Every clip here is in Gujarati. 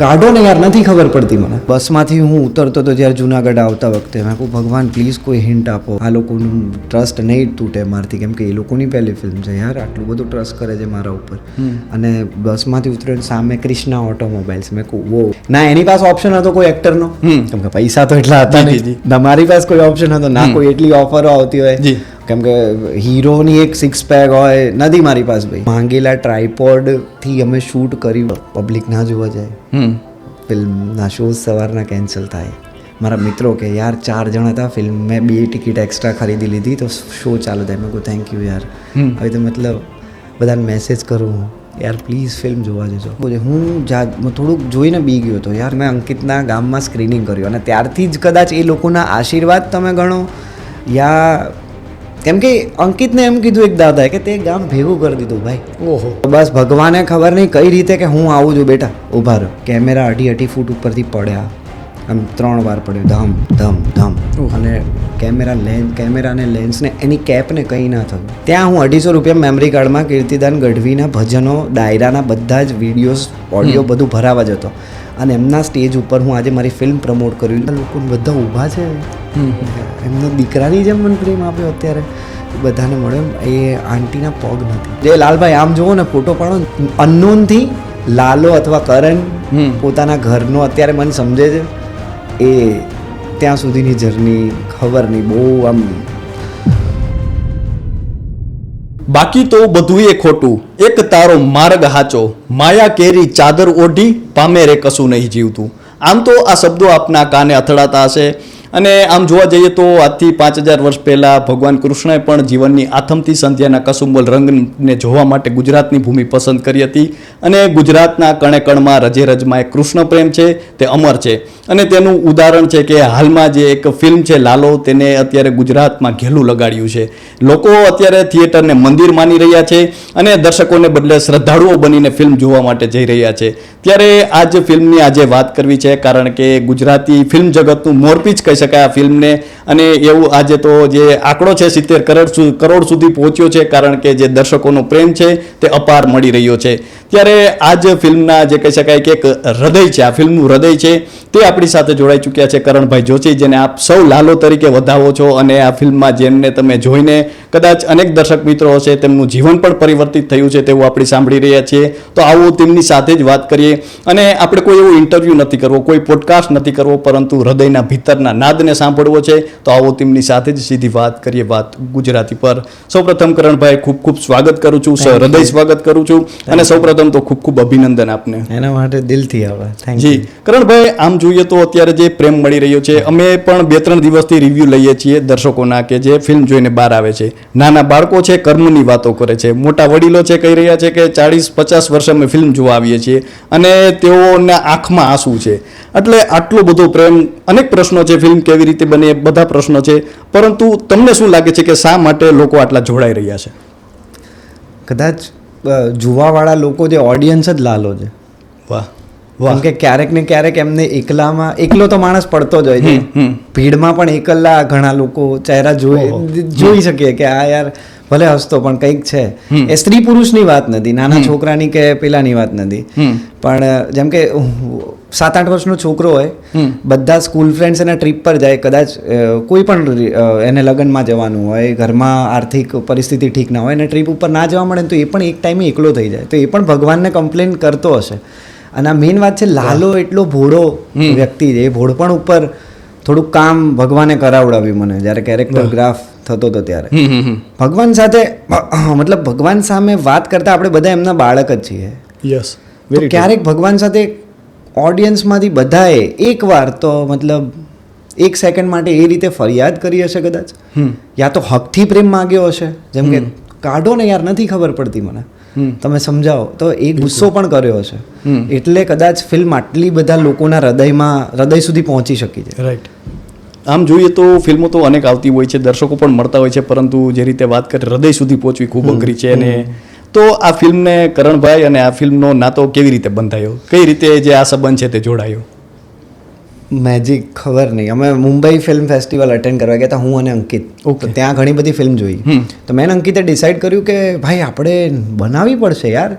કાઢો ને યાર નથી ખબર પડતી મને. બસમાંથી હું ઉતરતો તો જ્યારે જુનાગઢ આવતા વખતે મેં કહું ભગવાન પ્લીઝ કોઈ હિન્ટ આપો. આ લોકોનું ટ્રસ્ટ નહીં તૂટે મારથી. કેમ કે એ લોકોની પહેલી ફિલ્મ છે યાર આટલું બધું ટ્રસ્ટ કરે છે મારા ઉપર. અને બસમાંથી ઉતર્યો સામે ક્રિષ્ના ઓટોમોબાઈલ્સ મેં કહું વો ના એની પાસે ઓપ્શન હતો કોઈ એક્ટરનો કેમ કે પૈસા તો એટલા હતા નહીં. તમારી મારી પાસે કોઈ ઓપ્શન હતો. ના કોઈ એટલી ઓફરો આવતી હોય. કેમ કે હીરોની એક સિક્સ પેક હોય નથી મારી પાસે ભાઈ. માંગેલા ટ્રાયપોડથી અમે શૂટ કર્યું પબ્લિક ના જોવા જાય. ફિલ્મના શોઝ સવારના કેન્સલ થાય. મારા મિત્રો કે યાર ચાર જણ હતા ફિલ્મ મેં બે ટિકિટ એક્સ્ટ્રા ખરીદી લીધી તો શો ચાલુ થાય. મેં કહું થેન્ક યુ યાર. હવે તો મતલબ બધાને મેસેજ કરું હું યાર પ્લીઝ ફિલ્મ જોવા જજો. બોલે હું જા થોડુંક જોઈને બી ગયો હતો યાર મેં અંકિતના ગામમાં સ્ક્રીનિંગ કર્યું. અને ત્યારથી જ કદાચ એ લોકોના આશીર્વાદ તમે ગણો યા કેમ કે અંકિતને એમ કીધું એક દાદાએ કે તે ગામ ભેગું કરી દીધું ભાઈ. ઓહો. બસ ભગવાને ખબર નહીં કઈ રીતે કે હું આવું છું બેટા. ઊભા રહ્યો કેમેરા અઢી અઢી ફૂટ ઉપરથી પડ્યા. આમ ત્રણ વાર પડ્યું. ધમ ધમ ધમ. અને કેમેરા લેન્સ કેમેરાને લેન્સને એની કેપને કંઈ ના થયું. ત્યાં હું અઢીસો રૂપિયા મેમરી કાર્ડમાં કીર્તિદાન ગઢવીના ભજનો ડાયરાના બધા જ વિડીયોઝ ઓડિયો બધું ભરાવા જ હતો અને એમના સ્ટેજ ઉપર હું આજે મારી ફિલ્મ પ્રમોટ કર્યું. લોકો બધા ઊભા છે. એમનો દીકરાની જેમ મને પ્રેમ આપ્યો અત્યારે. બધાને મળ્યો. એ આંટીના પગ નથી. જે લાલભાઈ આમ જુઓ ને ફોટો પાડો અનનોનથી લાલો અથવા કરણ. પોતાના ઘરનો અત્યારે મને સમજે છે. એ ત્યાં સુધીની જર્ની ખબર નહીં બહુ આમ બાકી તો બધું એ ખોટું. એક તારો માર્ગ હાચો. માયા કેરી ચાદર ઓઢી પામે રે કશું નહીં જીવતું. આમ તો આ શબ્દો આપના કાને અથડાતા હશે? અને આમ જોવા જઈએ તો આજથી પાંચ હજાર વર્ષ પહેલાં ભગવાન કૃષ્ણએ પણ જીવનની આથમથી સંધ્યાના કસુંબલ રંગને જોવા માટે ગુજરાતની ભૂમિ પસંદ કરી હતી. અને ગુજરાતના કણે કણમાં રજે રજમાં એક કૃષ્ણ પ્રેમ છે, તે અમર છે. અને તેનું ઉદાહરણ છે કે હાલમાં જે એક ફિલ્મ છે, લાલો, તેને અત્યારે ગુજરાતમાં ઘેલું લગાડ્યું છે. લોકો અત્યારે થિયેટરને મંદિર માની રહ્યા છે અને દર્શકોને બદલે શ્રદ્ધાળુઓ બનીને ફિલ્મ જોવા માટે જઈ રહ્યા છે. ત્યારે આ જ ફિલ્મની આજે વાત કરવી છે, કારણ કે ગુજરાતી ફિલ્મ જગતનું મોરપીચ કહી શકાય આ ફિલ્મને. અને એવું આજે તો જે આંકડો છે, સિત્તેર કરોડ કરોડ સુધી પહોંચ્યો છે, કારણ કે જે દર્શકોનો પ્રેમ છે, તે અપાર મળી રહ્યો છે. ત્યારે આ જ ફિલ્મના જે કહી શકાય કે એક હૃદય છે, આ ફિલ્મનું હૃદય છે, તે આપણી સાથે જોડાઈ ચૂક્યા છે કરણભાઈ જોશી, જેને આપ સૌ લાલો તરીકે વધાવો છો. અને આ ફિલ્મમાં જેમને તમે જોઈને કદાચ અનેક દર્શક મિત્રો હશે તેમનું જીવન પણ પરિવર્તિત થયું છે તેવું આપણે સાંભળી રહ્યા છીએ. તો આવો તેમની સાથે જ વાત કરીએ. અને આપણે કોઈ એવું ઇન્ટરવ્યૂ નથી કરવો કોઈ પોડકાસ્ટ નથી કરવો પરંતુ હૃદયના ભીતરના નાદને સાંભળવો છે. તો આવો તેમની સાથે જ સીધી વાત કરીએ વાત ગુજરાતી પર. સૌપ્રથમ કરણભાઈ ખૂબ ખૂબ સ્વાગત કરું છું. હૃદય સ્વાગત કરું છું. અને સૌપ્રથમ તો ખૂબ ખૂબ અભિનંદન આપને. એના માટે દિલથી આવે જી. કરણભાઈ આમ જોઈએ તો અત્યારે જે પ્રેમ મળી રહ્યો છે અમે પણ બે ત્રણ દિવસથી રિવ્યૂ લઈએ છીએ દર્શકોના કે જે ફિલ્મ જોઈને બહાર આવે છે. નાના બાળકો છે કર્મની વાતો કરે છે. મોટા વડીલો છે કહી રહ્યા છે કે ચાળીસ પચાસ વર્ષે અમે ફિલ્મ જોવા આવીએ છીએ અને તેઓના આંખમાં આંસુ છે. એટલે આટલો બધો પ્રેમ અનેક પ્રશ્નો છે ફિલ્મ કેવી રીતે બને બધા પ્રશ્નો છે. પરંતુ તમને શું લાગે છે કે શા માટે લોકો આટલા જોડાઈ રહ્યા છે? કદાચ જોવાવાળા લોકો જે ઓડિયન્સ જ લાલો છે. વાહ. કેમ કે ક્યારેક ને ક્યારેક એમને એકલામાં એકલો તો માણસ પડતો જ હોય છે. ભીડમાં પણ એકલા ઘણા લોકો ચહેરા જોઈ જોઈ શકીએ કે આ યાર ભલે હસતો પણ કંઈક છે. એ સ્ત્રી પુરુષની વાત નથી નાના છોકરાની કે પેલાની વાત નથી. પણ જેમ કે સાત આઠ વર્ષનો છોકરો હોય બધા સ્કૂલ ફ્રેન્ડ્સ એના ટ્રીપ પર જાય કદાચ કોઈ પણ એને લગ્નમાં જવાનું હોય ઘરમાં આર્થિક પરિસ્થિતિ ઠીક ના હોય એને ટ્રીપ ઉપર ના જવા મળે તો એ પણ એક ટાઈમે એકલો થઈ જાય. તો એ પણ ભગવાનને કમ્પ્લેન કરતો હશે. અને આ મેઇન વાત છે લાલો એટલો ભોળો વ્યક્તિ છે. એ ભોળપણ ઉપર થોડુંક કામ ભગવાને કરાવડાવ્યું મને. જ્યારે કેરેક્ટર ગ્રાફ થતો હતો ત્યારે. ભગવાન સાથે મતલબ ભગવાન સામે વાત કરતા આપણે બધા એમના બાળક જ છીએ. યસ ક્યારેક ભગવાન સાથે ઓડિયન્સમાંથી બધાએ એકવાર તો મતલબ એક સેકન્ડ માટે એ રીતે ફરિયાદ કરી હશે કદાચ? યા તો હકથી પ્રેમ માંગ્યો હશે? જેમ કે કાઢો ને યાર નથી ખબર પડતી મને. તમે સમજાવો. તો એ ગુસ્સો પણ કર્યો છે હમ. એટલે કદાચ ફિલ્મ આટલી બધા લોકોના હૃદયમાં હૃદય સુધી પહોંચી શકી છે. રાઈટ આમ જોઈએ તો ફિલ્મો તો અનેક આવતી હોય છે દર્શકો પણ મળતા હોય છે પરંતુ જે રીતે વાત કરી હૃદય સુધી પહોંચવી ખૂબ અઘરી છે. અને તો આ ફિલ્મને કરણભાઈ અને આ ફિલ્મનો નાતો કેવી રીતે બંધાયો? કઈ રીતે જે આ સંબંધ છે તે જોડાયો? મેજિક ખબર નહીં. અમે મુંબઈ ફિલ્મ ફેસ્ટિવલ અટેન્ડ કરવા ગયા હતા હું અને અંકિત. ઓકે ત્યાં ઘણી બધી ફિલ્મ જોઈ. તો મેં અંકિતે ડિસાઈડ કર્યું કે ભાઈ આપણે બનાવવી પડશે યાર.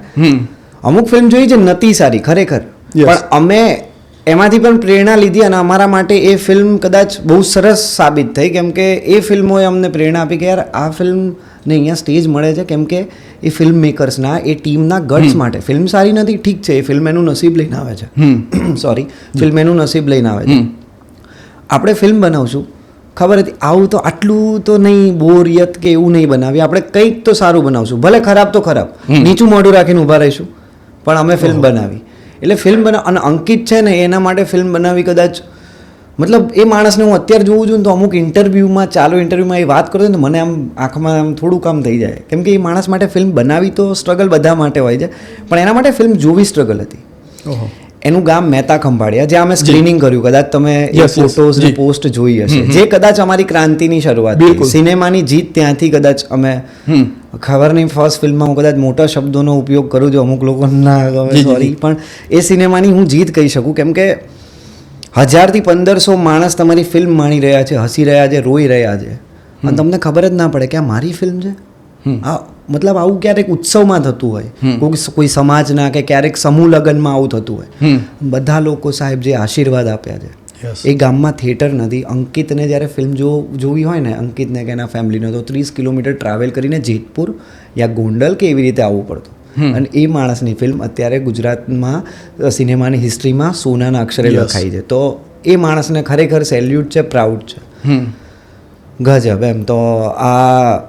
અમુક ફિલ્મ જોઈ જે નથી સારી ખરેખર. પણ અમે એમાંથી પણ પ્રેરણા લીધી અને અમારા માટે એ ફિલ્મ કદાચ બહુ સરસ સાબિત થઈ. કેમ કે એ ફિલ્મોએ અમને પ્રેરણા આપી કે યાર આ ફિલ્મને અહીંયા સ્ટેજ મળે છે. કેમ કે એ ફિલ્મ મેકર્સના એ ટીમના ગટ્સ માટે. ફિલ્મ સારી નથી ઠીક છે. એ ફિલ્મ એનું નસીબ લઈને આવે છે. સોરી ફિલ્મ એનું નસીબ લઈને આવે છે. આપણે ફિલ્મ બનાવશું. ખબર હતી આવું તો આટલું તો નહીં બોરિયત કે એવું નહીં બનાવીએ. આપણે કંઈક તો સારું બનાવશું. ભલે ખરાબ તો ખરાબ. નીચું મોઢું રાખીને ઊભા રહીશું. પણ અમે ફિલ્મ બનાવી. એટલે ફિલ્મ બનાવ અને અંકિત છે ને એના માટે ફિલ્મ બનાવી કદાચ મતલબ એ માણસને હું અત્યારે જોઉં છું ને તો અમુક ઇન્ટરવ્યૂમાં ચાલુ ઇન્ટરવ્યૂમાં એ વાત કરું છું ને મને આમ આંખમાં આમ થોડું કામ થઈ જાય. કેમ કે એ માણસ માટે ફિલ્મ બનાવી તો સ્ટ્રગલ બધા માટે હોય છે પણ એના માટે ફિલ્મ જોવી સ્ટ્રગલ હતી. એનું ગામ મહેતા ખંભાળિયા જ્યાં અમે સ્ક્રીનિંગ કર્યું. કદાચ તમે એ ફોટોઝ ને પોસ્ટ જોઈ હશે. જે કદાચ અમારી ક્રાંતિની શરૂઆત સિનેમાની જીત ત્યાંથી કદાચ અમે ખબર નહીં ફર્સ્ટ ફિલ્મમાં હું કદાચ મોટા શબ્દોનો ઉપયોગ કરું છું અમુક લોકો ના ગમે સોરી પણ એ સિનેમાની હું જીત કહી શકું. કેમ કે હજારથી પંદરસો માણસ તમારી ફિલ્મ માણી રહ્યા છે હસી રહ્યા છે રોઈ રહ્યા છે. અને તમને ખબર જ ના પડે કે આ મારી ફિલ્મ છે? આ મતલબ આવું ક્યારેક ઉત્સવમાં થતું હોય. કોઈ કોઈ સમાજના કે ક્યારેક સમૂહ લગ્નમાં આવું થતું હોય. બધા લોકો સાહેબ જે આશીર્વાદ આપ્યા છે. એ ગામમાં થિયેટર નથી. અંકિતને જ્યારે ફિલ્મ જો જોવી હોય ને અંકિતને કે એના ફેમિલીને તો ત્રીસ કિલોમીટર ટ્રાવેલ કરીને જેતપુર યા ગોંડલ કે એવી રીતે આવવું પડતું. અને એ માણસની ફિલ્મ અત્યારે ગુજરાતમાં સિનેમાની હિસ્ટ્રીમાં સોનાના અક્ષરે લખાઈ છે. તો એ માણસને ખરેખર સેલ્યુટ છે પ્રાઉડ છે. હમ. ગજબ એમ. તો આ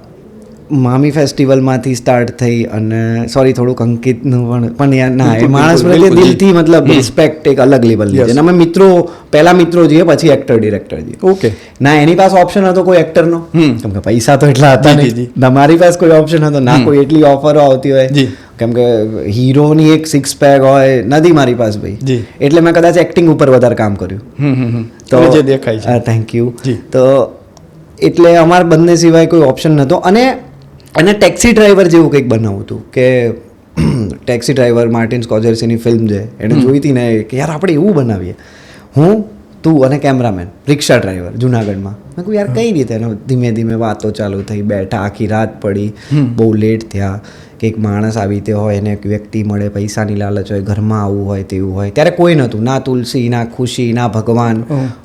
મામી ફેસ્ટિવલમાંથી સ્ટાર્ટ થઈ અને સોરી થોડુંક અંકિતનું પણ પણ યાર ના એ માણસ પ્રત્યે દિલથી મતલબ રિસ્પેક્ટ એક અલગ લેવલની છે. અમે મિત્રો પહેલા મિત્રો જોઈએ પછી એક્ટર ડિરેક્ટર જોઈએ ઓકે ના એની પાસે ઓપ્શન હતો કોઈ એક્ટરનો. કેમ કે પૈસા તો એટલા હતા નહીં. મારી પાસે કોઈ ઓપ્શન હતો. ના કોઈ એટલી ઓફરો આવતી હોય. કેમ કે હીરોની એક સિક્સ પેક હોય નથી મારી પાસે ભાઈ. એટલે મેં કદાચ એક્ટિંગ ઉપર વધારે કામ કર્યું. તો જે દેખાય છે. થેન્ક યુ તો એટલે અમારા બંને સિવાય કોઈ ઓપ્શન નહોતો અને અને ટેક્સી ડ્રાઈવર જેવું કંઈક બનાવું હતું કે ટેક્સી ડ્રાઈવર માર્ટિન સ્કોજર્સીની ફિલ્મ છે એને જોઈ હતી ને કે યાર આપણે એવું બનાવીએ. હું તું અને કેમેરામેન રિક્ષા ડ્રાઈવર જુનાગઢમાં. મેં કહું યાર કઈ રીતે? એનો ધીમે ધીમે વાતો ચાલુ થઈ બેઠા આખી રાત પડી. બહુ લેટ થયા. કે એક માણસ આવી રીતે હોય એને એક વ્યક્તિ મળે પૈસાની લાલચ હોય ઘરમાં આવવું હોય તેવું હોય. ત્યારે કોઈ નહોતું. ના તુલસી ના ખુશી ના ભગવાન.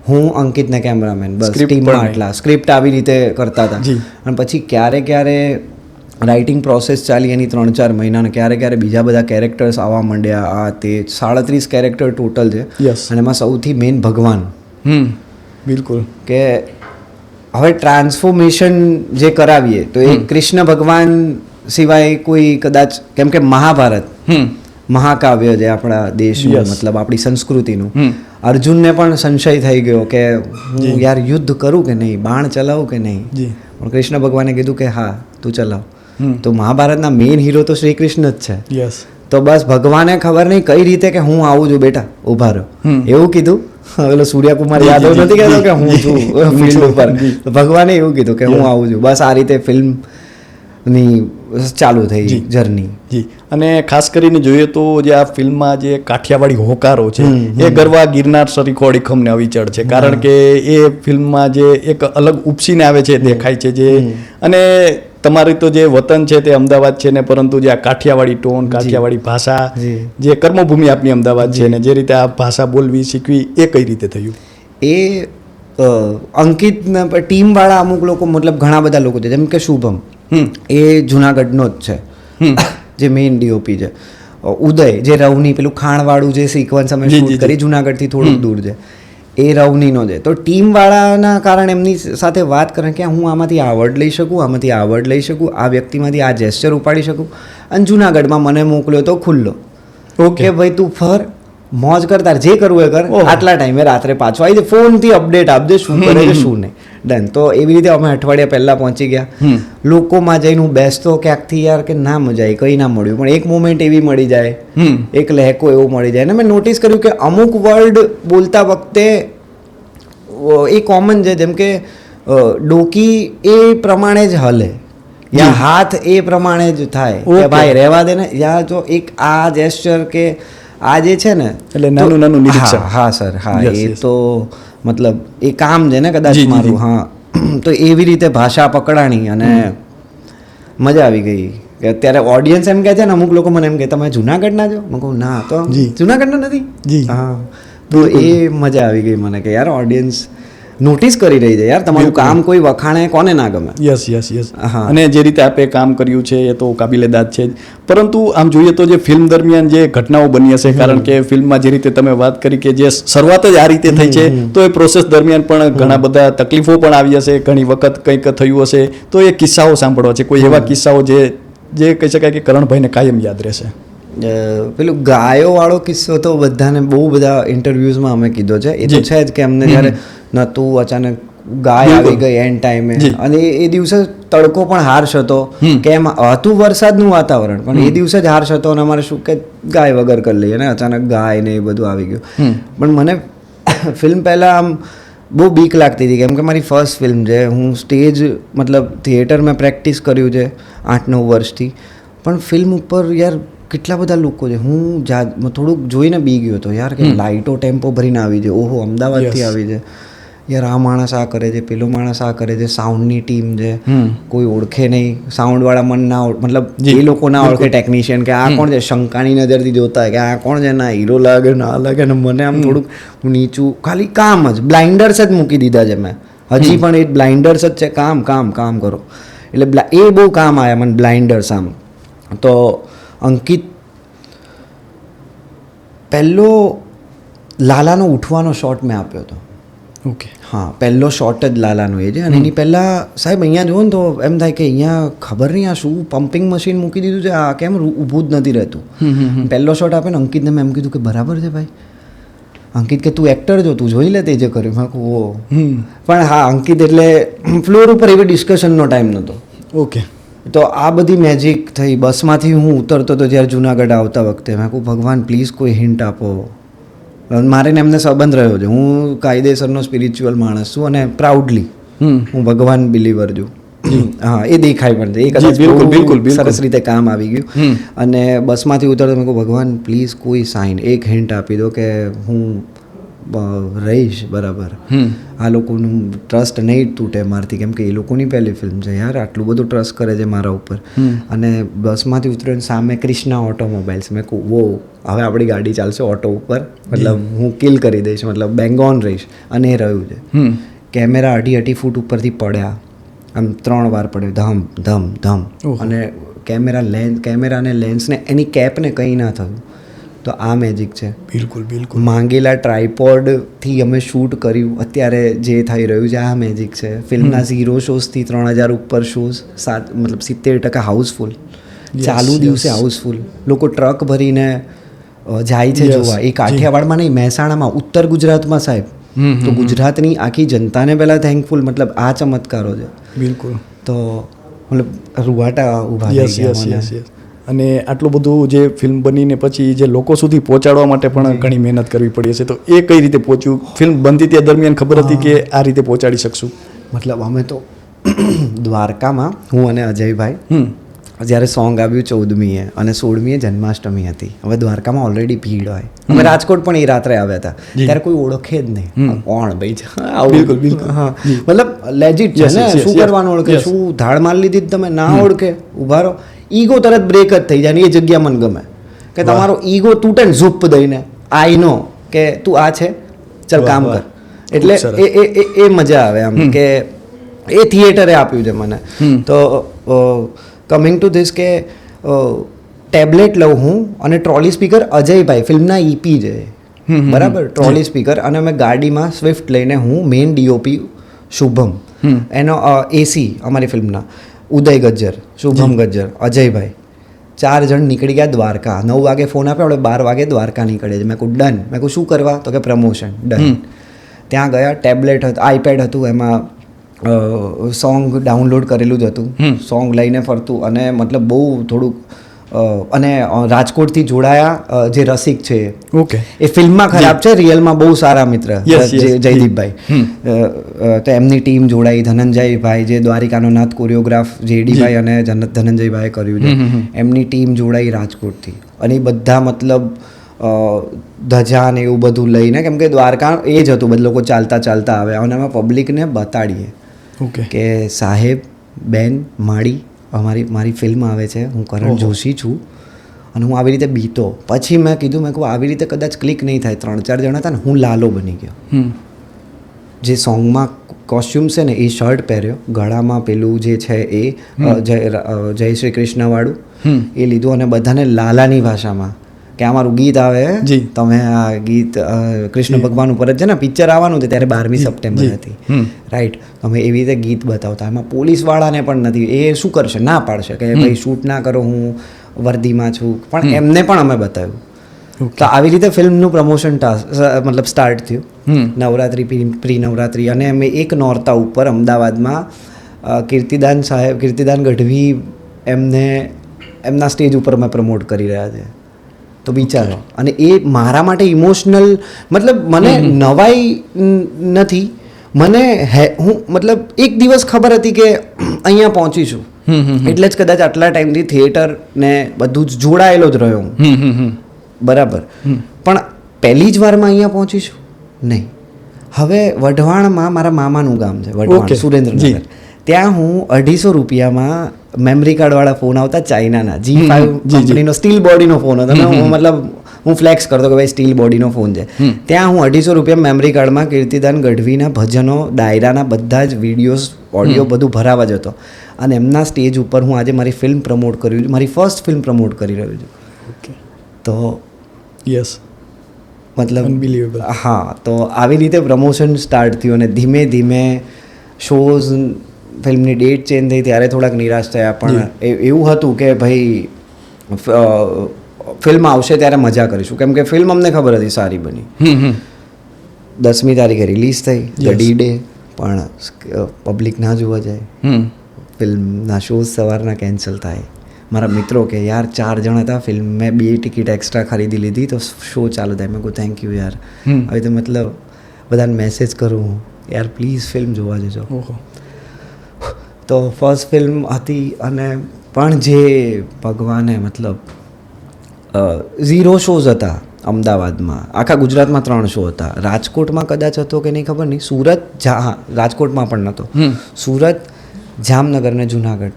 હું અંકિત ને કેમેરામેન. બસ ટીમમાં આટલા. સ્ક્રિપ્ટ આવી રીતે કરતા હતા. અને પછી ક્યારે ક્યારે રાઇટિંગ પ્રોસેસ ચાલી એની ત્રણ ચાર મહિના અને ક્યારે ક્યારે બીજા બધા કેરેક્ટર્સ આવવા માંડ્યા. આ તે સાડત્રીસ કેરેક્ટર ટોટલ છે. અને એમાં સૌથી મેઇન ભગવાન. હમ. બિલકુલ. કે હવે ટ્રાન્સફોર્મેશન જે કરાવીએ તો એ કૃષ્ણ ભગવાન સિવાય કોઈ કદાચ કેમ કે મહાભારત હમ. મહાકાવ્ય જે આપણા દેશનું મતલબ આપણી સંસ્કૃતિનું અર્જુનને પણ સંશય થઈ ગયો કે હું યાર યુદ્ધ કરું કે નહીં બાણ ચલાવું કે નહીં? પણ કૃષ્ણ ભગવાને કીધું કે હા તું ચલાવ. તો મહાભારતના મેઇન હીરો તો શ્રી કૃષ્ણ જ છે. યસ તો બસ ભગવાને ખબર નહીં કઈ રીતે કે હું આવું છું બેટા ઊભા રહ્યો એવું કીધું? પેલો સૂર્યકુમાર યાદવ નથી કહેતો કે હું છું ફિલ્ડ ઉપર. ભગવાને એવું કીધું કે હું આવું છું. બસ આ રીતે ફિલ્મની ચાલુ થઈ જર્ની જી. અને ખાસ કરીને જોઈએ તો જે આ ફિલ્મમાં જે કાઠિયાવાડી હોકારો છે એ ગરવા ગિરનાર સરીખો અડીખમને અવિચળ છે. કારણ કે એ ફિલ્મમાં જે એક અલગ ઉપસીને આવે છે દેખાય છે જે અને તમારી તો જે વતન છે તે અમદાવાદ છે ને પરંતુ જે આ કાઠિયાવાડી ટોન કાઠિયાવાડી ભાષા જે. કર્મભૂમિ આપની અમદાવાદ છે ને જે રીતે આ ભાષા બોલવી શીખવી એ કઈ રીતે થયું? એ અ, અંકિત ટીમવાળા અમુક લોકો મતલબ ઘણા બધા લોકો છે જેમ કે શુભમ. એ જુનાગઢનો જ છે. જે મેઇન ડીઓપી છે. ઉદય જે રવની પેલું ખાણવાળું જે સિક્વન્સ અમે શૂટ કરી જુનાગઢથી થોડુંક દૂર છે. એ રવનીનો છે તો ટીમવાળાના કારણે એમની સાથે વાત કરે કે હું આમાંથી આવડ લઈ શકું આમાંથી આવડ લઈ શકું આ વ્યક્તિમાંથી આ જેસ્ચર ઉપાડી શકું. અને જુનાગઢમાં મને મોકલ્યો તો ખુલ્લો. ઓકે ભાઈ તું ફર મોજ કર તાર જે કરવું એ કર. આટલા ટાઈમે રાત્રે પાછો આવી જાય ફોનથી અપડેટ આપજે શું કરે છે શું નહીં. ડન તો એવી રીતે અમે અઠવાડિયા પહેલાં પહોંચી ગયા. લોકોમાં જઈને હું બેસતો ક્યાંકથી યાર કે ના મજા આવી કંઈ ના મળ્યું. પણ એક મોમેન્ટ એવી મળી જાય એક લહેકો એવો મળી જાય. અને મેં નોટિસ કર્યું કે અમુક વર્ડ બોલતા વખતે એ કોમન છે. જેમ કે ડોકી એ પ્રમાણે જ હલે. યા હાથ એ પ્રમાણે જ થાય. કે ભાઈ રહેવા દે ને. યા જો એક આ જેસ્ચર કે આ જે છે ને એટલે નાનું નાનું નિરીક્ષણ. હા, સર હા એ તો મતલબ એ કામ છે ને કદાચ મારું હા. તો એવી રીતે ભાષા પકડાણી અને મજા આવી ગઈ. કે અત્યારે ઓડિયન્સ એમ કહે છે ને અમુક લોકો મને એમ કહે તમે જુનાગઢના છો? મેં કહું ના તો. જુનાગઢના નથી? હા. તો એ મજા આવી ગઈ મને કે યાર ઓડિયન્સ નોટિસ કરી રહી છે યાર તમારું કામ કોઈ વખાણે કોને ના ગમે? Yes yes yes. અને જે રીતે આપે કામ કર્યું છે એ તો કાબિલે દાદ છે જ. પરંતુ આમ જોઈએ તો જે ફિલ્મ દરમિયાન જે ઘટનાઓ બની હશે કારણ કે ફિલ્મમાં જે રીતે તમે વાત કરી કે જે શરૂઆત જ આ રીતે થઈ છે તો એ પ્રોસેસ દરમિયાન પણ ઘણા બધા તકલીફો પણ આવી હશે ઘણી વખત કંઈક થયું હશે. તો એ કિસ્સાઓ સાંભળવા છે. કોઈ એવા કિસ્સાઓ જે જે કહી શકાય કે કરણભાઈને કાયમ યાદ રહેશે. પેલું ગાયો વાળો કિસ્સો તો બધાને બહુ બધા ઇન્ટરવ્યુઝમાં અમે કીધો છે. એ તો છે જ કે અમને જ્યારે નતું અચાનક ગાય આવી ગઈ એન્ડ ટાઈમે અને એ- એ દિવસે તડકો પણ હાર્શ હતો કેમ હતું વરસાદનું વાતાવરણ પણ એ દિવસે જ હાર્શ હતો અને અમારે શું કે ગાય વગર કરી લઈએ ને અચાનક ગાય ને એ બધું આવી ગયું. પણ મને ફિલ્મ પહેલાં આમ બહુ બીક લાગતી હતી કેમ કે મારી ફર્સ્ટ ફિલ્મ છે. હું સ્ટેજ મતલબ થિયેટર મેં પ્રેક્ટિસ કર્યું છે આઠ નવ વર્ષથી. પણ ફિલ્મ ઉપર યાર કેટલા બધા લોકો છે? હું જા થોડુંક જોઈને બી ગયો હતો યાર કે લાઇટો ટેમ્પો ભરીને આવી છે. ઓહો અમદાવાદથી આવી છે. યાર આ માણસ આ કરે છે પેલો માણસ આ કરે છે સાઉન્ડની ટીમ છે. કોઈ ઓળખે નહીં. સાઉન્ડવાળા મન ના મતલબ એ લોકો ના ઓળખે ટેકનિશિયન કે આ કોણ છે? શંકાની નજરથી જોતા કે આ કોણ છે? ના હીરો લાગે ના લાગે. ને મને આમ થોડુંક હું નીચું ખાલી કામ જ. બ્લાઇન્ડર્સ જ મૂકી દીધા છે મેં. હજી પણ એ બ્લાઇન્ડર્સ જ છે. કામ કામ કામ કરો. એટલે એ બહુ કામ આવ્યા મને બ્લાઇન્ડર્સ આમ. તો અંકિત. પહેલો લાલાનો ઉઠવાનો શોટ મેં આપ્યો હતો. ઓકે હા પહેલો શોટ જ લાલાનો એ છે અને એની પહેલાં સાહેબ અહીંયા જુઓ ને તો એમ થાય કે અહીંયા ખબર નહીં આ શું પમ્પિંગ મશીન મૂકી દીધું છે આ કેમ ઊભું જ નથી રહેતું. પહેલો શોટ આપે ને અંકિતને મેં એમ કીધું કે બરાબર છે ભાઈ. અંકિત કે તું એક્ટર જો તું જોઈ લે તે જે કર્યું. મેં કહું પણ હા અંકિત એટલે ફ્લોર ઉપર એવી ડિસ્કશનનો ટાઈમ નહોતો. ઓકે તો આ બધી મેજિક થઈ. બસમાંથી હું ઉતરતો હતો જ્યારે જુનાગઢ આવતા વખતે મેં કહું ભગવાન પ્લીઝ કોઈ હિન્ટ આપો. મારે ને એમને સંબંધ રહ્યો છે. હું કાયદેસરનો સ્પિરિચ્યુઅલ માણસ છું અને પ્રાઉડલી હું ભગવાન બિલીવર છું. હા એ દેખાય પણ છે. એ કદાચ બિલકુલ, બિલકુલ. સરસ રીતે કામ આવી ગયું. અને બસમાંથી ઉતરતો મેં કહું ભગવાન પ્લીઝ કોઈ સાઇન એક હિન્ટ આપી દો કે હું રહીશ બરાબર. આ લોકોનું ટ્રસ્ટ નહીં તૂટે મારથી કેમ કે એ લોકોની પહેલી ફિલ્મ છે યાર આટલું બધું ટ્રસ્ટ કરે છે મારા ઉપર. અને બસમાંથી ઉતર્યો સામે ક્રિષ્ના ઓટોમોબાઈલ્સ મેં કહું વો હવે આપણી ગાડી ચાલશે ઓટો ઉપર. મતલબ હું કિલ કરી દઈશ મતલબ બેંગ ઓન રહીશ. અને એ રહ્યું છે. કેમેરા અઢી અઢી ફૂટ ઉપરથી પડ્યા. આમ ત્રણ વાર પડ્યો ધમ ધમ ધમ. અને કેમેરા લેન્સ કેમેરા અને લેન્સને એની કેપને કંઈ ના થયું. તો આ મેજિક છે. બિલકુલ બિલકુલ. માંગેલા ટ્રાયપોડથી અમે શૂટ કર્યું. અત્યારે જે થઈ રહ્યું છે આ મેજિક છે. ફિલ્મના ઝીરો શોઝથી ત્રણ હજાર ઉપર શોઝ સાત મતલબ સિત્તેર ટકા હાઉસફુલ ચાલુ દિવસે હાઉસફુલ લોકો ટ્રક ભરીને જાય છે જોવા. એ કાઠિયાવાડમાં નહીં મહેસાણામાં ઉત્તર ગુજરાતમાં સાહેબ. તો ગુજરાતની આખી જનતાને પહેલાં થેન્કફુલ મતલબ આ ચમત્કારો છે. બિલકુલ. તો મતલબ રૂવાટા ઊભા થઈ ગયા અને આટલું બધું જે ફિલ્મ બનીને પછી જે લોકો સુધી પહોંચાડવા માટે પણ ઘણી મહેનત કરવી પડી હશે. તો એ કઈ રીતે પહોંચ્યું? ફિલ્મ બનતી ત્યાં દરમિયાન ખબર હતી કે આ રીતે પહોંચાડી શકશું? મતલબ અમે તો દ્વારકામાં હું અને અજયભાઈ જ્યારે સોંગ આવ્યું ચૌદમીએ અને સોળમીએ જન્માષ્ટમી હતી. હવે દ્વારકામાં ઓલરેડી ભીડ હોય. અમે રાજકોટ પણ એ રાત્રે આવ્યા હતા. ત્યારે કોઈ ઓળખે જ નહીં. કોણ ભાઈ? બિલકુલ, બિલકુલ. હા. મતલબ લેજિટ છે ને? શું કરવાનું ઓળખે? શું ધાડ માર લીધી તમે? ના ઓળખે. ઊભા રહો. ઈગો તરત બ્રેક જ થઈ જાય ને એ જગ્યા મને ગમે. કે તમારો ઈગો તૂટે ને ઝૂપ દઈને. આઈ નો કે તું આ છે. ચલ કામ કર. એટલે એ એ એ- એ મજા આવે આમ કે એ થિયેટરે આપ્યું છે મને. તો કમિંગ ટુ ધીસ કે ટેબ્લેટ લઉં હું અને ટ્રોલી સ્પીકર અજયભાઈ ફિલ્મના ઈપી છે હમ, હમ, બરાબર? ટ્રોલી સ્પીકર અને અમે ગાડીમાં સ્વિફ્ટ લઈને હું મેઇન ડીઓપી શુભમ. એનો એસી અમારી ફિલ્મના. ઉદય ગજ્જર શુભમ ગજ્જર અજયભાઈ. ચાર જણ નીકળી ગયા દ્વારકા. નવ વાગે ફોન આપ્યો આપણે બાર વાગે દ્વારકા નીકળે છે મેં કહું ડન મેં કહું શું કરવા? તો કે પ્રમોશન ડન ત્યાં ગયા ટેબ્લેટ હતું આઈપેડ હતું એમાં સોંગ ડાઉનલોડ કરેલું જ હતું. સોંગ લઈને ફરતું અને મતલબ બહુ થોડુંક અને રાજકોટથી જોડાયા જે રસિક છે. ઓકે. એ ફિલ્મમાં ખરાબ છે રિયલમાં બહુ સારા મિત્ર. જયદીપભાઈ. તો એમની ટીમ જોડાઈ ધનંજયભાઈ જે દ્વારિકાનો નાથ કોરિયોગ્રાફ જેડીભાઈ અને જનત ધનંજયભાઈ કર્યું છે. એમની ટીમ જોડાઈ રાજકોટથી. અને એ બધા મતલબ ધજા ને એવું બધું લઈને કેમ કે દ્વારકા એ જ હતું બધા લોકો ચાલતા ચાલતા આવે અને અમે પબ્લિકને બતાડીએ. ઓકે કે સાહેબ બેન માળી અમારી મારી ફિલ્મ આવે છે. હું કરણ જોશી છું અને હું આવી રીતે બીતો. પછી મેં કીધું મેં કહું આવી રીતે કદાચ ક્લિક નહીં થાય. ત્રણ ચાર જણા હતા ને હું લાલો બની ગયો. જે સોંગમાં કોસ્ચ્યુમ છે ને એ શર્ટ પહેર્યો. ગળામાં પેલું જે છે એ જય જય શ્રી કૃષ્ણવાળું એ લીધું અને બધાને લાલાની ભાષામાં. કે અમારું ગીત આવે જી. તમે આ ગીત કૃષ્ણ ભગવાન ઉપર જ છે ને પિક્ચર આવવાનું છે ત્યારે બારમી સપ્ટેમ્બર. હતી. રાઈટ. અમે એવી રીતે ગીત બતાવતા. એમાં પોલીસવાળાને પણ નથી. એ શું કરશે? ના પાડશે કે ભાઈ શૂટ ના કરો હું વર્દીમાં છું. પણ એમને પણ અમે બતાવ્યું. તો આવી રીતે ફિલ્મનું પ્રમોશન મતલબ સ્ટાર્ટ થયું. નવરાત્રી નવરાત્રિ પ્રી નવરાત્રી અને અમે એક નોરતા ઉપર અમદાવાદમાં કીર્તિદાન સાહેબ કીર્તિદાન ગઢવી એમને એમના સ્ટેજ ઉપર અમે પ્રમોટ કરી રહ્યા છે. તો વિચારો અને એ મારા માટે ઇમોશનલ મતલબ મને નવાઈ નથી. મને હે હું મતલબ એક દિવસ ખબર હતી કે અહીંયા પહોંચીશું હમ હમ એટલે જ કદાચ આટલા ટાઈમથી થિયેટર ને બધું જ જોડાયેલો જ રહ્યો હું. બરાબર. પણ પહેલી જ વારમાં અહીંયા પહોંચીશું નહીં. હવે વઢવાણમાં મારા મામાનું ગામ છે વઢવાણ. સુરેન્દ્રનગર. ત્યાં હું અઢીસો રૂપિયામાં મેમરી કાર્ડવાળા ફોન આવતા ચાઇનાના જી ફાઈવ. કંપનીનો સ્ટીલ બોડીનો ફોન હતો. હું મતલબ હું ફ્લેક્સ કરતો કે ભાઈ સ્ટીલ બોડીનો ફોન છે. ત્યાં હું અઢીસો રૂપિયા મેમરી કાર્ડમાં કીર્તિદાન ગઢવીના ભજનો ડાયરાના બધા જ વિડીયોઝ ઓડિયો બધું ભરાવા જ હતો અને એમના સ્ટેજ ઉપર હું આજે મારી ફિલ્મ પ્રમોટ કર્યું છું. મારી ફર્સ્ટ ફિલ્મ પ્રમોટ કરી રહ્યો છું. ઓકે તો યસ મતલબ Unbelievable. હા તો આવી રીતે પ્રમોશન સ્ટાર્ટ થયું અને ધીમે ધીમે શોઝ ફિલ્મની ડેટ ચેન્જ થઈ ત્યારે થોડાક નિરાશ થયા. પણ એ- એવું હતું કે ભાઈ ફિલ્મ આવશે ત્યારે મજા કરીશું. કેમ કે ફિલ્મ અમને ખબર હતી સારી બની. દસમી તારીખે રિલીઝ થઈ ધ ડી ડે પણ પબ્લિક ના જોવા જાય. ફિલ્મના શોઝ સવારના કેન્સલ થાય. મારા મિત્રો કે યાર ચાર જણ હતા ફિલ્મ મેં બે ટિકિટ એક્સ્ટ્રા ખરીદી લીધી તો શો ચાલુ થાય? મેં કહું થેન્ક યુ યાર. હવે તો મતલબ બધાને મેસેજ કરું હું યાર પ્લીઝ ફિલ્મ જોવા જજો. ઓહો. તો ફર્સ્ટ ફિલ્મ હતી અને પણ જે ભગવાને મતલબ ઝીરો શોઝ હતા અમદાવાદમાં. આખા ગુજરાતમાં ત્રણ શો હતા. રાજકોટમાં કદાચ હતો કે નહીં ખબર નહીં. સુરત હા રાજકોટમાં પણ નહોતો સુરત જામનગર ને જુનાગઢ.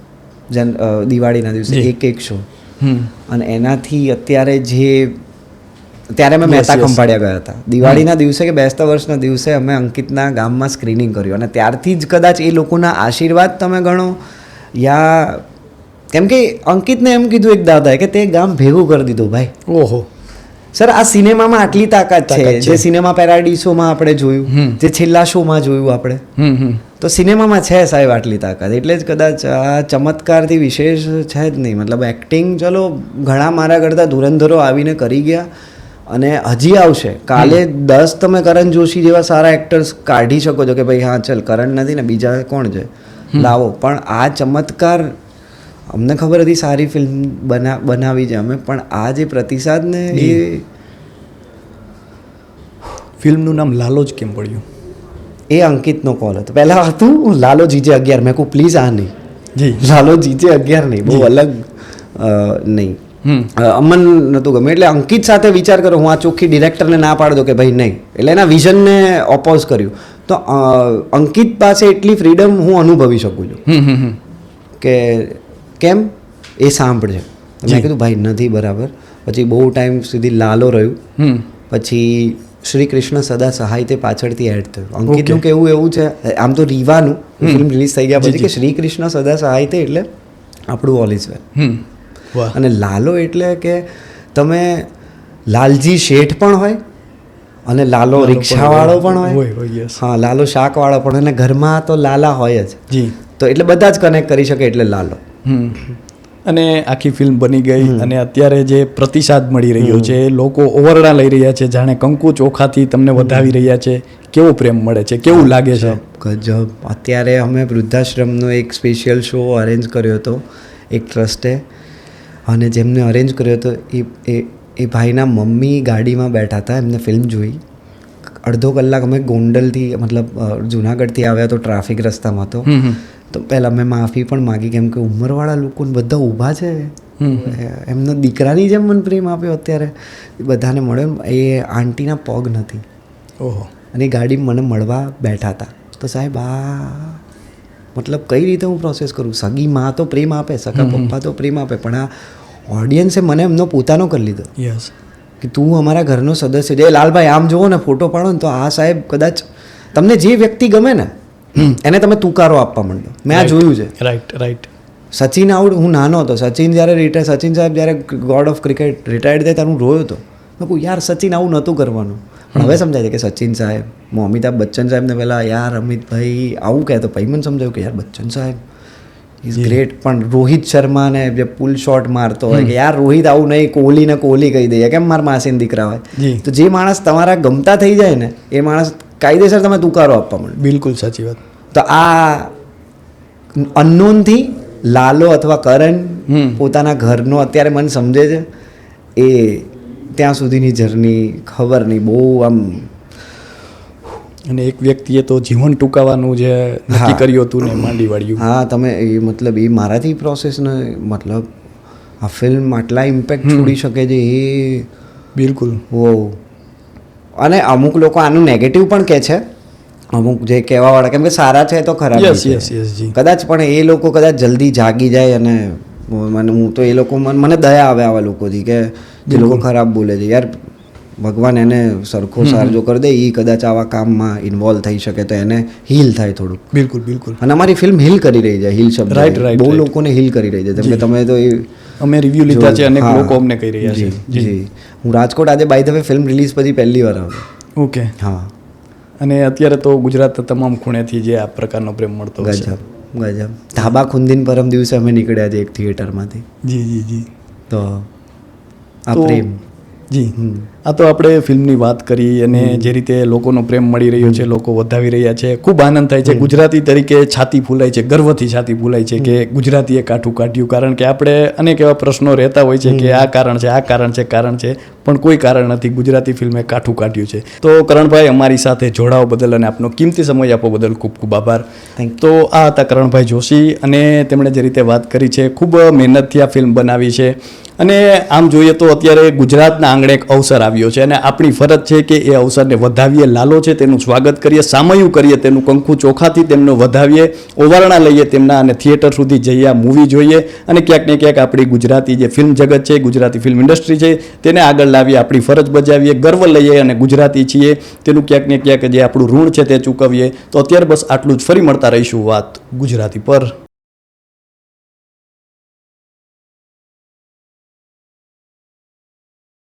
જન દિવાળીના દિવસે એક એક શો અને એનાથી અત્યારે જે ત્યારે અમે મહેતા. ખંભાળિયા ગયા હતા. દિવાળીના દિવસે કે બેસતા વર્ષના દિવસે અમે અંકિતના ગામમાં સ્ક્રીનિંગ કર્યું. અને ત્યારથી જ કદાચ એ લોકોના આશીર્વાદ તમે ગણો યા કેમ કે અંકિતને એમ કીધું એક દાદાએ કે તે ગામ ભેગું કરી દીધું ભાઈ. ઓહો. સર આ સિનેમામાં આટલી તાકાત છે. જે સિનેમા પેરાડીસોમાં આપણે જોયું જે છેલ્લા શોમાં જોયું આપણે. તો સિનેમામાં છે સાહેબ આટલી તાકાત. એટલે જ કદાચ આ ચમત્કારથી વિશેષ છે જ નહીં. મતલબ એક્ટિંગ ચલો ઘણા મારા કરતાં ધુરંધરો આવીને કરી ગયા. અને હજી આવશે. કાલે દસ તમે કરણ જોશી જેવા સારા એક્ટર્સ કાઢી શકો છો કે ભાઈ હા ચલ કરણ નથી ને બીજા કોણ છે? લાવો. પણ આ ચમત્કાર અમને ખબર હતી સારી ફિલ્મ બના બનાવી છે અમે પણ આ જે પ્રતિસાદ ને એ ફિલ્મનું નામ લાલો જ કેમ પડ્યું? એ અંકિતનો કોલ હતો. પહેલાં હતું લાલો જીજે અગિયાર. મેં કહું પ્લીઝ આ નહીં. જી. લાલો જીજે અગિયાર નહીં. બહુ અલગ અ, નહીં. અમન નહોતું ગમે એટલે અંકિત સાથે વિચાર કરો હું આ ચોખ્ખી ડિરેક્ટરને ના પાડ દો કે ભાઈ નહીં. એટલે એના વિઝનને ઓપોઝ કર્યું. તો અંકિત પાસે એટલી ફ્રીડમ હું અનુભવી શકું છું. કે કેમ? એ સાંભળજે. મેં કીધું ભાઈ નથી બરાબર. પછી બહુ ટાઈમ સુધી લાલો રહ્યું. પછી શ્રી કૃષ્ણ સદા સહાય તે પાછળથી એડ થયું. અંકિતનું કેવું એવું છે? આમ તો રીવાનું. ફિલ્મ રિલીઝ થઈ ગયા પછી કે શ્રી કૃષ્ણ સદા સહાય તે એટલે આપણું ઓલ ઇઝ વેલ અને લાલો એટલે કે તમે લાલજી શેઠ પણ હોય અને લાલો રિક્ષાવાળો પણ હોય. હા લાલો શાકવાળો પણ અને ઘરમાં તો લાલા હોય જ. જી. તો એટલે બધા જ કનેક્ટ કરી શકે એટલે લાલો. હમ. અને આખી ફિલ્મ બની ગઈ અને અત્યારે જે પ્રતિસાદ મળી રહ્યો છે લોકો ઓવરડા લઈ રહ્યા છે જાણે કંકુ ચોખાથી તમને વધાવી રહ્યા છે. કેવો પ્રેમ મળે છે? કેવું લાગે છે? ગજબ અત્યારે અમે વૃદ્ધાશ્રમનો એક સ્પેશિયલ શો અરેન્જ કર્યો હતો એક ટ્રસ્ટે અને જેમને અરેન્જ કર્યો હતો એ એ એ ભાઈના મમ્મી ગાડીમાં બેઠા હતા એમને ફિલ્મ જોઈ. અડધો કલાક અમે ગોંડલથી મતલબ જુનાગઢથી આવ્યા તો ટ્રાફિક રસ્તામાં હમ તો પહેલાં મેં માફી પણ માગી કેમ કે ઉંમરવાળા લોકોને બધા ઊભા છે. એમનો દીકરાની જેમ મને પ્રેમ આપ્યો અત્યારે. બધાને મળ્યો એ આંટીના પગ નથી. ઓહો. અને એ ગાડી મને મળવા બેઠા હતા. તો સાહેબ આ મતલબ કઈ રીતે હું પ્રોસેસ કરું? સગી માં તો પ્રેમ આપે સગા પપ્પા તો પ્રેમ આપે પણ આ ઓડિયન્સે મને એમનો પોતાનો કરી લીધો. યસ કે તું અમારા ઘરનો સદસ્ય છે. લાલભાઈ આમ જુઓ ને ફોટો પાડો ને તો આ સાહેબ કદાચ તમને જે વ્યક્તિ ગમે ને એને તમે તુકારો આપવા માંડો. મેં આ જોયું છે. રાઈટ રાઈટ સચિન આઉટ હું નાનો હતો. સચિન જ્યારે રિટાયર સચિન સાહેબ જ્યારે ગોડ ઓફ ક્રિકેટ રિટાયર્ડ થાય ત્યારે હું રોયો હતો. મેં કહું યાર સચિન આવું નહોતું કરવાનું. પણ હવે સમજાય છે કે સચિન સાહેબ હું અમિતાભ બચ્ચન સાહેબને પહેલાં યાર અમિતભાઈ આવું કહેતો પછી મને સમજાયું કે યાર બચ્ચન સાહેબ ઇઝ ગ્રેટ પણ રોહિત શર્માને જે પુલ શોટ મારતો હોય કે યાર રોહિત આવું નહીં કોહલીને કોહલી કહી દઈએ. કેમ મારા માસીને દીકરા હોય? તો જે માણસ તમારા ગમતા થઈ જાય ને એ માણસ કાયદેસર તમે તુકારો આપવા મળે બિલકુલ સાચી વાત. તો આ અનનોનથી લાલો અથવા કરણ. પોતાના ઘરનો અત્યારે મને સમજે છે. એ ત્યાં સુધીની જર્ની ખબર નહીં બહુ આમ અને એક વ્યક્તિએ તો જીવન ટૂંકાવાનું જે નક્કી કર્યું હતું ને માંડી વાળ્યું હા તમે એ મતલબ એ મારાથી પ્રોસેસને મતલબ આ ફિલ્મ આટલા ઇમ્પેક્ટ છોડી શકે છે એ બિલકુલ. ઓ અને અમુક લોકો આનું નેગેટિવ પણ કહે છે. અમુક જે કહેવાવાળા કેમ કે સારા છે તો ખરાબ છે. કદાચ પણ એ લોકો કદાચ જલ્દી જાગી જાય અને મને હું તો એ લોકો મને મને દયા આવે આવા લોકોથી કે જે લોકો ખરાબ બોલે છે. યાર ભગવાન એને સરખો સારજો કરી દે એ કદાચ આવા કામમાં ઇન્વોલ્વ થઈ શકે તો એને હીલ થાય થોડું બિલકુલ બિલકુલ. અને અમારી ફિલ્મ હીલ કરી રહી છે હીલ શબ્દ રાઈટ રાઈટ બહુ લોકોને હીલ કરી રહી છે જેમ કે તમે તો એ અમે રિવ્યુ લીધા છે અને અનેક લોકો અમને કહી રહ્યા છે. જી હું રાજકોટ આજે by the way film release પછી પહેલી વાર આવ્યો ઓકે. હા. અને અત્યારે તો ગુજરાતના તમામ ખૂણેથી જે આ પ્રકારનો પ્રેમ મળતો હોય છે ગજબ ગજબ. ધાબા ખુંદીન પરમ દિવસે અમે નીકળ્યા છે એક થિયેટરમાંથી જી જી જી. તો આ પ્રેમ. જી. આ તો આપણે ફિલ્મની વાત કરી અને જે રીતે લોકોનો પ્રેમ મળી રહ્યો છે લોકો વધાવી રહ્યા છે ખૂબ આનંદ થાય છે. ગુજરાતી તરીકે છાતી ફૂલાય છે ગર્વથી છાતી ફૂલાય છે કે ગુજરાતીએ કાઠું કાઢ્યું. કારણ કે આપણે અનેક એવા પ્રશ્નો રહેતા હોય છે કે આ કારણ છે આ કારણ છે કારણ છે પણ કોઈ કારણ નથી. ગુજરાતી ફિલ્મે કાઠું કાઢ્યું છે. તો કરણભાઈ અમારી સાથે જોડાવ બદલ અને આપનો કિંમતી સમય આપવા બદલ ખૂબ ખૂબ આભાર. તો આ હતા કરણભાઈ જોશી અને તેમણે જે રીતે વાત કરી છે ખૂબ મહેનતથી આ ફિલ્મ બનાવી છે. અને આમ જોઈએ તો અત્યારે ગુજરાતના આંગણે એક અવસર આવ્યો છે અને આપણી ફરજ છે કે એ અવસરને વધાવીએ, લાલો છે, તેનું સ્વાગત કરીએ, સામયું કરીએ, તેનું કંકુ ચોખાથી તેમનો વધાવીએ, ઓવારણા લઈએ તેમના અને થિયેટર સુધી જઈએ મૂવી જોઈએ અને ક્યાંક ને ક્યાંક આપણી ગુજરાતી જે ફિલ્મ જગત છે, ગુજરાતી ફિલ્મ ઇન્ડસ્ટ્રી છે, તેને આગળ લાવીએ, આપણી ફરજ બજાવીએ, ગર્વ લઈએ અને ગુજરાતી છીએ, તેનું ક્યાંક ને ક્યાંક જે આપણું ઋણ છે તે ચૂકવીએ, તો અત્યારે બસ આટલું જ ફરી મળતા રહીશું વાત ગુજરાતી પર.